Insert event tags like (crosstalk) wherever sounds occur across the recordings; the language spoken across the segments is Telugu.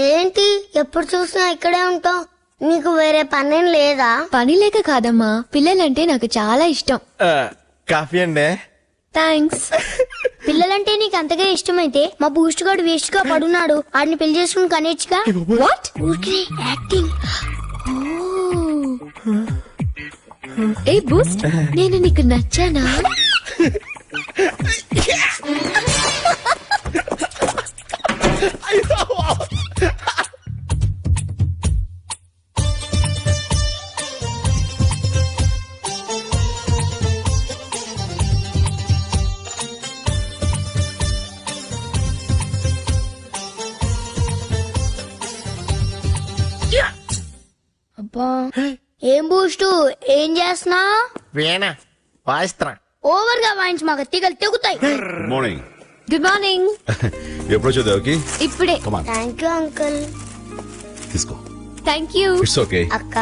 ఏంటి? ఎప్పుడు చూసినా ఇక్కడే ఉంటావు. నీకు వేరే పనేం లేదా? పని లేక కాదమ్మా. పిల్లలంటే నాకు చాలా ఇష్టం. ఆ, కాఫీ అండి. థ్యాంక్స్. (laughs) పిల్లలంటే నీకు అంతగా ఇష్టమైతే మా బూస్ట్ గాడు వేస్ట్గా పడున్నాడు. ఆడిని పెళ్ళి చేసుకుని కనేచ్చుగా వాట్ ఊరికే యాక్టింగ్. ఏ బూస్ట్? నేను నీకు నచ్చానా? ఏం బూస్ట్? ఏం చేస్తున్నా? వీణ వాయిస్త్రా ఓవర్గా వాయించి మాకు తీగలు తెగుతాయి. గుడ్ మార్నింగ్ గుడ్ మార్నింగ్ ఎప్పుడు వచ్చావు దేవకి? ఇప్పుడే. కమాన్ థ్యాంక్ యూ అంకుల్ తీసుకో. థ్యాంక్ యూ ఇట్స్ ఓకే అక్క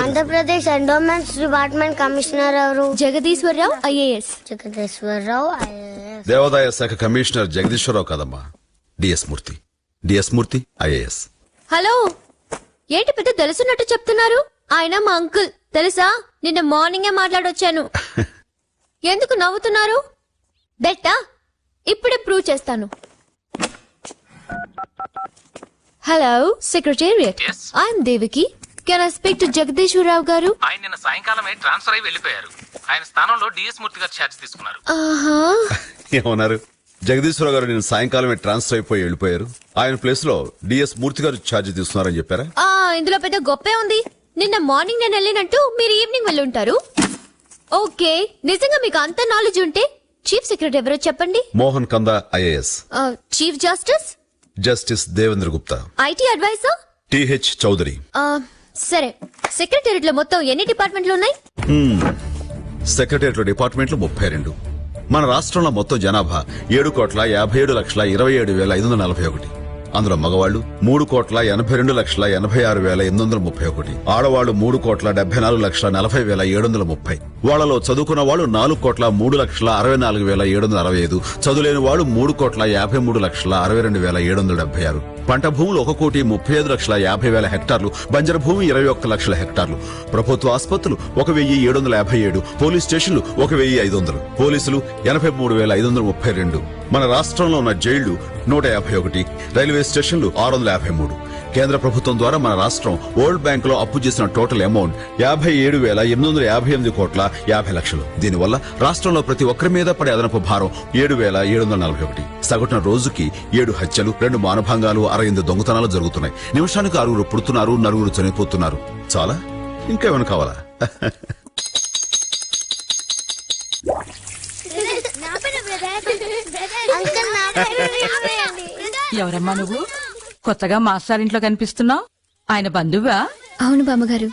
ఆంధ్రప్రదేశ్ ఎండోమెంట్స్ డిపార్ట్మెంట్ కమిషనర్ ఎవరు? Jagadishwara Rao IAS Jagadeeswara Rao IAS. దేవాదాయ శాఖ కమిషనర్ జగదీశ్వరరావు కాదమ్మా. DS Murthy DS Murthy IAS hello ఏంటి పెద్ద తెలుసున్నట్టు చెప్తున్నారు? ఆయన మా అంకుల్. తెలుసా? నిన్న మార్నింగే మాట్లాడొచ్చాను. (laughs) ఎందుకు నవ్వుతున్నారు? బెట్టా ఇప్పుడే ప్రూవ్ చేస్తాను. Hello secretariat. ఐఎమ్ దేవికి. Can I speak to Jagadeeswara Rao garu? ఆయన నిన్న సాయంకాలమే ట్రాన్స్ఫర్ అయి వెళ్ళిపోయారు. ఆయన స్థానంలో డిఎస్ మూర్తి గారు ఛార్జ్ తీసుకున్నారు. ఆహా. (laughs) ఏమన్నారు? జగదీశ్వరరావు గారు నేను సాయంకాలమే ట్రాన్స్ఫర్ అయిపోయి వెళ్ళిపోయారు. ఆయన ప్లేస్లో డిఎస్ మూర్తి గారు ఛార్జ్ తీసుకున్నారని చెప్పారా? ఆ ఇందులో పెద్ద గొప్పే ఉంది. నిన్న మార్నింగ్ నేను వెళ్ళినట్టు మీరు ఈవినింగ్ వెళ్ళి ఉంటారు ఓకే నిజంగా మీకు అంత నాలెడ్జ్ ఉంటే చీఫ్ సెక్రటరీ ఎవరో చెప్పండి. Mohan Kanda IAS. Chief justice? Justice Devendra Gupta. IT advisor? TH Chowdary. సరే సెక్రటేరియట్లో మొత్తం ఎన్ని డిపార్ట్మెంట్లు ఉన్నాయి? సెక్రటేరియట్ డిపార్ట్మెంట్లు ముప్పై రెండు. మన రాష్ట్రంలో మొత్తం జనాభా ఏడు కోట్ల యాభై ఏడు లక్షల ఇరవై ఏడు వేల ఐదు వందల నలభై ఒకటి. అందులో మగవాళ్ళు మూడు కోట్ల ఎనభై రెండు లక్షల ఎనభై ఆరు వేల ఎనిమిది వందల ముప్పై ఒకటి. ఆడవాళ్ళు మూడు కోట్ల డెబ్బై నాలుగు లక్షల నలభై వేల ఏడు వందల ముప్పై. వాళ్ళలో చదువుకున్న వాళ్ళు నాలుగు కోట్ల మూడు లక్షల అరవై నాలుగు వేల ఏడు వందల అరవై ఐదు. చదువులేని వాళ్ళు మూడు కోట్ల యాభై మూడు లక్షల అరవై రెండు వేల ఏడు వందల డెబ్బై ఆరు. పంట భూములు ఒక కోటి ముప్పై ఐదు లక్షల యాభై వేల హెక్టార్లు. బంజర భూమి ఇరవై ఒక్క లక్షల హెక్టార్లు. ప్రభుత్వ ఆసుపత్రులు ఒక వెయ్యి ఏడు వందల యాభై ఏడు. పోలీస్ స్టేషన్లు ఒక వెయ్యి ఐదు వందలు. పోలీసులు ఎనభై మూడు వేల ఐదు వందల ముప్పై రెండు. మన రాష్ట్రంలో ఉన్న జైళ్ళు నూట యాభై ఒకటి రైల్వే స్టేషన్లు ఆరు వందల యాభై మూడు. కేంద్ర ప్రభుత్వం ద్వారా మన రాష్ట్రం వరల్డ్ బ్యాంక్లో అప్పు చేసిన టోటల్ అమౌంట్ యాభై ఏడు వేల ఎనిమిది వందల యాభై ఎనిమిది కోట్ల యాభై లక్షలు. దీనివల్ల రాష్ట్రంలో ప్రతి ఒక్కరి మీద పడే అదనపు భారం ఏడు వేల ఏడు వందల నలభై ఒకటి. సగటున రోజుకి ఏడు హత్యలు రెండు మానభంగాలు అరవై ఎనిమిది దొంగతనాలు జరుగుతున్నాయి. నిమిషానికి ఆరుగురు పుడుతున్నారు నలుగురు చనిపోతున్నారు. చాలా? ఇంకేమైనా కావాలా? (laughs) అంకుల్ నా పేరు (laughs) వేయండి. ఎవరమ్మా నువ్వు? కొత్తగా మాస్టర్ ఇంట్లో కనిపిస్తున్నావు? ఆయన బంధువా? అవును బామ్మగారు.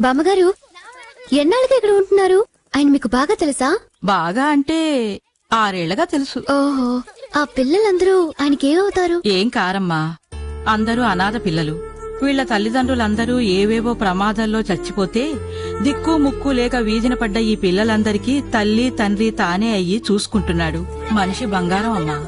బామ్మగారు ఎన్నాళ్ళుగా ఇక్కడ ఉంటున్నారు? ఆయన మీకు బాగా తెలుసా? బాగా అంటే ఆరేళ్ళగా తెలుసు. ఓహో ఆ పిల్లలందరూ ఆయనకి ఏమవుతారు? ఏం కారమ్మా? అందరూ అనాథ పిల్లలు. వీళ్ళ తల్లిదండ్రులందరూ ఏవేవో ప్రమాదాల్లో చచ్చిపోతే దిక్కు ముక్కు లేక వీధిన పడ్డ ఈ పిల్లలందరికీ తల్లి తండ్రి తానే అయ్యి చూసుకుంటున్నాడు. మనిషి బంగారం అమ్మా.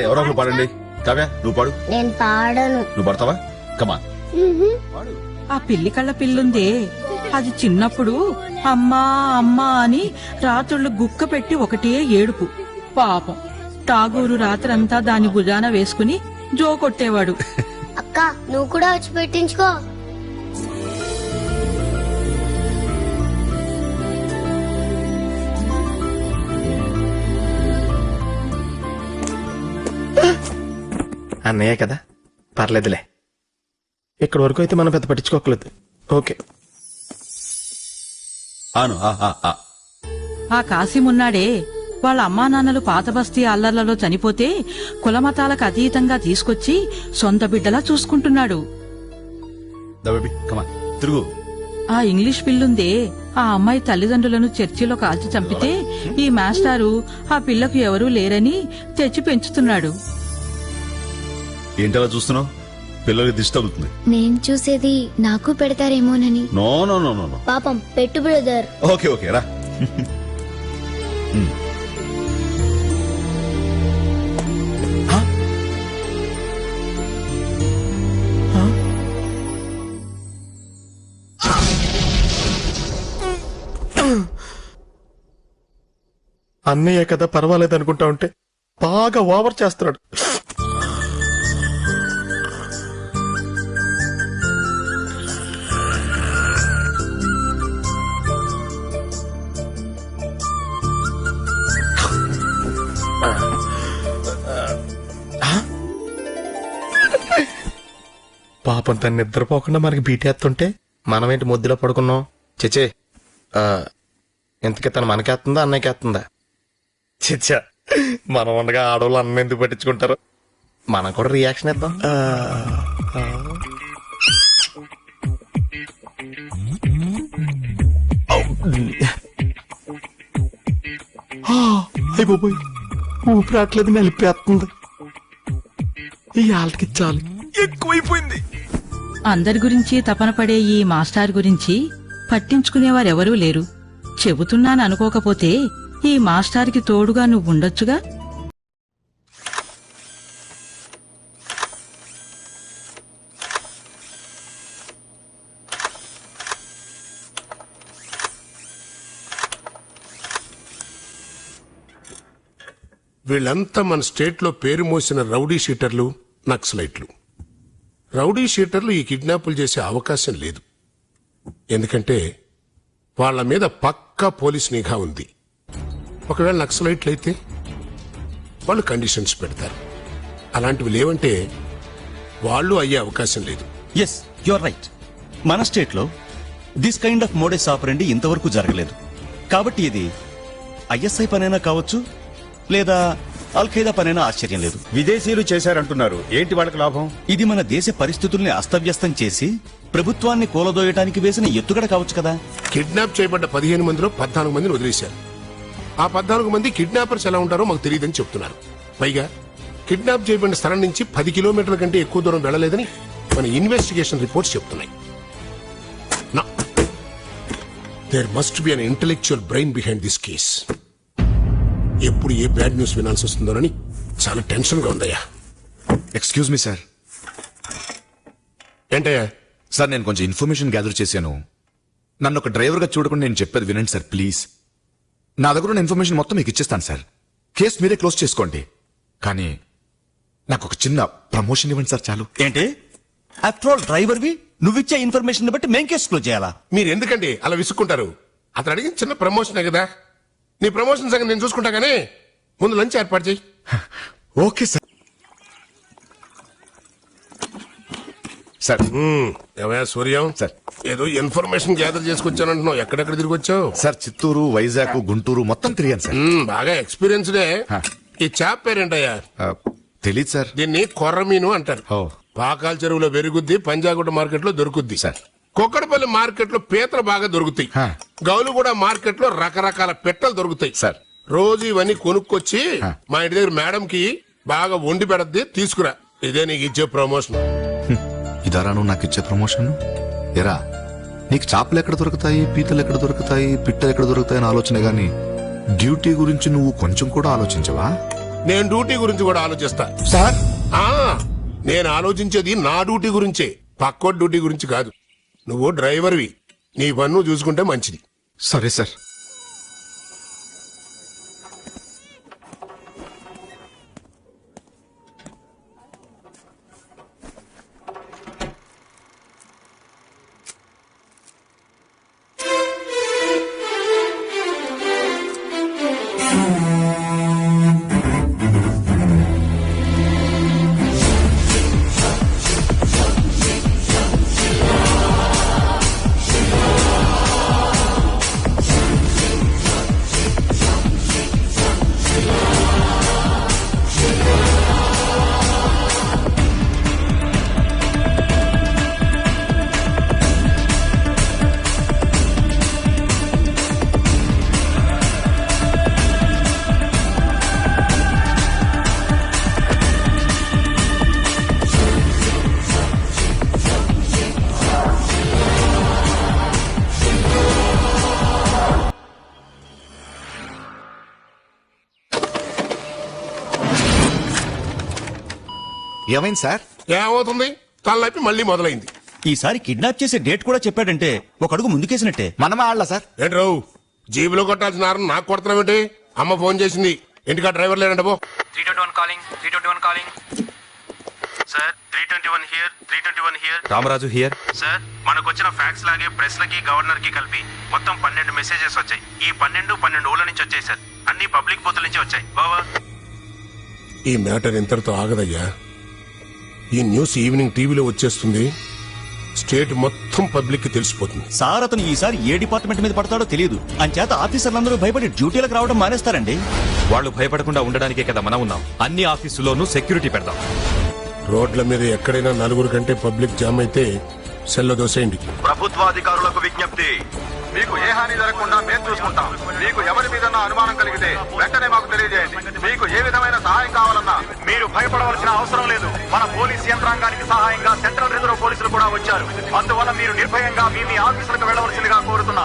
ఎవరో పాడండి. కావ్య నువ్వు పాడు. నేను పాడను. నువ్వు పడతావా? కమా ఆ పిల్లి కళ్ళ పిల్లుందే. అది చిన్నప్పుడు అమ్మా అమ్మా అని రాత్రుళ్ళు గుక్క పెట్టి ఒకటే ఏడుపు. పాపం. టాగూరు రాత్రంతా దాని భుజాన వేసుకుని జో కొట్టేవాడు. (laughs) అక్క నువ్వు కూడా వచ్చి పెట్టించుకో. అన్నయ్య కదా? పర్లేదులే. ఇక్కడి వరకు అయితే మనం పెద్ద పట్టించుకోకలేదు. ఓకే. ఆను ఆ, ఆ, ఆ. ఆ కాసిమున్నాడే వాళ్ళ అమ్మా నాన్నలు పాత బస్తీ అల్లర్లలో చనిపోతే కులమతాలకు అతీతంగా తీసుకొచ్చి సొంత బిడ్డలా చూసుకుంటున్నాడు. దా బేబీ కమా తిరుగు. ఆ ఇంగ్లీష్ పిల్లుందే. ఆ అమ్మాయి తల్లిదండ్రులను చర్చిలో కాల్చి చంపితే ఈ మాస్టారు ఆ పిల్లకు ఎవరూ లేరని తెచ్చి పెంచుతున్నాడు. ఏంటలా చూస్తున్నావు? పిల్లలకి దిష్టి తగులుతుంది. నేను చూసేది నాకు పెడతారేమోనని. No no no no no. పాపం పెట్టు బ్రదర్. ఓకే ఓకే రా. (laughs) అన్నయ్య కదా పర్వాలేదు అనుకుంటా ఉంటే బాగా ఓవర్ చేస్తున్నాడు. పాపం తను నిద్రపోకుండా మనకి బీటేస్తుంటే మనమేంటి ముద్దులో పడుకున్నాం? చచ్చే ఆ, ఇంతకీ తను మనకేస్తుందా అన్నయ్యకేస్తుందా చిచ్చా. మనం ఉండగా ఆడవాళ్ళు అన్న ఎందుకు పట్టించుకుంటారు? మనం కూడా రియాక్షన్ ఇద్దాం. అయిపోయి ఊపిరాట్లేదు నలిపేస్తుంది. ఈ ఆళ్ళకి చాలు. ఎక్కువైపోయింది. అందరి గురించి తపన పడే ఈ మాస్టార్ గురించి పట్టించుకునేవారెవరూ లేరు. చెబుతున్నాను అనుకోకపోతే ఈ మాస్టర్కి తోడుగా నువ్వు ఉండొచ్చుగా? వీళ్ళంతా మన స్టేట్లో పేరు మోసిన రౌడీ షీటర్లు నక్సలైట్లు. రౌడీ షీటర్లు ఈ కిడ్నాపులు చేసే అవకాశం లేదు. ఎందుకంటే వాళ్ళ మీద పక్కా పోలీస్ నిఘా ఉంది. ఒకవేళ నక్సలైట్లు అయితే వాళ్ళు కండిషన్స్ పెడతారు. అలాంటివి లేవంటే వాళ్ళు అయ్యే అవకాశం లేదు. ఎస్ యువర్ రైట్ మన స్టేట్లో this kind of modus operandi ఇంతవరకు జరగలేదు. కాబట్టి ఇది ఐఎస్ఐ పనైనా కావచ్చు లేదా అల్ఖైదా పనైనా ఆశ్చర్యం లేదు. విదేశీయులు చేశారంటున్నారు. ఏంటి వాళ్ళకి లాభం? ఇది మన దేశ పరిస్థితుల్ని అస్తవ్యస్తం చేసి ప్రభుత్వాన్ని కూలదోయటానికి వేసిన ఎత్తుగడ కావచ్చు కదా. కిడ్నాప్ చేయబడ్డ పదిహేను మందిలో పద్నాలుగు మందిని వదిలేశారు. ఆ పద్నాలుగు మంది కిడ్నాపర్స్ ఎలా ఉంటారో మాకు తెలియదని చెప్తున్నారు. పైగా కిడ్నాప్ చేయబడిన స్థలం నుంచి పది కిలోమీటర్ల కంటే ఎక్కువ దూరం వెళ్ళలేదని మన ఇన్వెస్టిగేషన్ రిపోర్ట్స్ చెప్తున్నాయి. There must be an intellectual brain behind this case ఎప్పుడు ఏ బ్యాడ్ న్యూస్ వినాల్సి వస్తుందోనని చాలా టెన్షన్గా ఉందయ్యా. ఎక్స్క్యూజ్ మీ సార్ ఏంటయ్యా? సార్ నేను కొంచెం ఇన్ఫర్మేషన్ గ్యాదర్ చేశాను. నన్ను ఒక డ్రైవర్గా చూడకుండా నేను చెప్పేది వినండి సార్ ప్లీజ్ నా దగ్గర ఉన్న ఇన్ఫర్మేషన్ మొత్తం మీకు ఇచ్చేస్తాను సార్. కేసు మీరే క్లోజ్ చేసుకోండి. కానీ నాకు ఒక చిన్న ప్రమోషన్ ఇవ్వండి సార్ చాలు. ఏంటి? ఆఫ్టర్ ఆల్ డ్రైవర్ వి నువ్విచ్చే ఇన్ఫర్మేషన్ బట్టి మేం కేసు క్లోజ్ చేయాలా? మీరు ఎందుకండి అలా విసుక్కుంటారు? అతను అడిగిన చిన్న ప్రమోషనే కదా? నీ ప్రమోషన్ సంగతి నేను చూసుకుంటా గానీ ముందు లంచ్ ఏర్పాటు చేయి. Okay sir. సార్. ఏమయ్యా సూర్యం? సార్. ఏదో ఇన్ఫర్మేషన్ గ్యాదర్ చేసుకొచ్చానంటున్నావు. ఎక్కడెక్కడ తిరిగి వచ్చావు? సార్ చిత్తూరు వైజాగ్ గుంటూరు మొత్తం తిరిగాను సార్. బాగా ఎక్స్పీరియన్స్డే. ఈ చాప్ పేరేంటయ్యా? తెలీదు సార్. దీన్ని కొర్రమీను అంటారు. పాకాల చెరువులో పెరుగుద్ది పంజాగుట్ట మార్కెట్లో దొరుకుద్ది. సార్. కుక్కడపల్లి మార్కెట్లో పీతలు బాగా దొరుకుతాయి. గౌలుగూడ మార్కెట్లో రకరకాల పెట్టలు దొరుకుతాయి. సార్. రోజు ఇవన్నీ కొనుక్కొచ్చి. మా ఇంటి దగ్గర మేడం కి బాగా వండి పెడద్ది తీసుకురా. ఇదే నీకు ఇచ్చే ప్రమోషన్. ఇదారా నువ్వు నాకు ఇచ్చే ప్రమోషన్ ఎరా నీకు చేపలు ఎక్కడ దొరుకుతాయి పీతలు ఎక్కడ దొరుకుతాయి పిట్టలు ఎక్కడ దొరుకుతాయి అని ఆలోచన గాని డ్యూటీ గురించి నువ్వు కొంచెం కూడా ఆలోచించవా? నేను డ్యూటీ గురించి కూడా ఆలోచిస్తా. సార్? ఆ నేను ఆలోచించేది నా డ్యూటీ గురించే పక్కో డ్యూటీ గురించి కాదు. నువ్వు డ్రైవర్వి నీ పన్ను చూసుకుంటే మంచిది. సరే సార్. ఏమైంది సార్? ఏమవుతుంది? తలనొప్పి మళ్ళీ మొదలైంది. ఈసారి కిడ్నాప్ చేసే డేట్ కూడా చెప్పాడంటే ఒక అడుగు ముందుకేసినట్టే. మనమే ఆడలా సార్? ఏంటి రావు? జీబులో కొట్టాల్సిన ఆరం నాకు కొడుతున్నావేంటి అమ్మ ఫోన్ చేసింది. ఇంటికా డ్రైవర్ లేడంట పో. Three twenty one calling three twenty one calling. Sir three twenty one here three twenty one here Ramaraju here sir మనకు వచ్చిన ఫ్యాక్స్ లాగే ప్రెస్ లకి గవర్నర్కి కలిపి మొత్తం పన్నెండు మెసేజెస్ వచ్చాయి. ఈ పన్నెండు పన్నెండు ఊళ్ళ నుంచి వచ్చాయి సార్. అన్ని పబ్లిక్ బూతుల నుంచి వచ్చాయి. బావా ఈ మ్యాటర్ ఇంతటితో ఆగదయ్యా. ఈ న్యూస్ ఈవినింగ్ టీవీలో వచ్చేస్తుంది. స్టేట్ మొత్తం పబ్లిక్కి తెలిసిపోతుంది. సార్ అతను ఈసారి ఏ డిపార్ట్మెంట్ మీద పడతాడో తెలియదు. అంచేత ఆఫీసర్లందరూ భయపడి డ్యూటీలకు రావడం మానేస్తారండి. వాళ్ళు భయపడకుండా ఉండడానికే కదా మనం ఉన్నాం. అన్ని ఆఫీసుల్లోనూ సెక్యూరిటీ పెడదాం రోడ్ల మీద ఎక్కడైనా నలుగురు కంటే పబ్లిక్ జామ్ అయితే సెల్ల దోసేయండి. ప్రభుత్వాధికారులకు విజ్ఞప్తి. మీకు ఏ హాని జరగకుండా మేము చూసుకుంటాం. మీకు ఎవరి మీద అనుమానం కలిగితే వెంటనే మాకు తెలియజేయండి. మీకు ఏ విధమైన సహాయం కావాలన్నా మీరు భయపడవలసిన అవసరం లేదు. మన పోలీస్ యంత్రాంగానికి సహాయంగా సెంట్రల్ రిజర్వ్ పోలీసులు కూడా వచ్చారు. అందువల్ల మీరు నిర్భయంగా మీ మీ ఆఫీసులకు వెళ్ళవలసిందిగా కోరుతున్నారు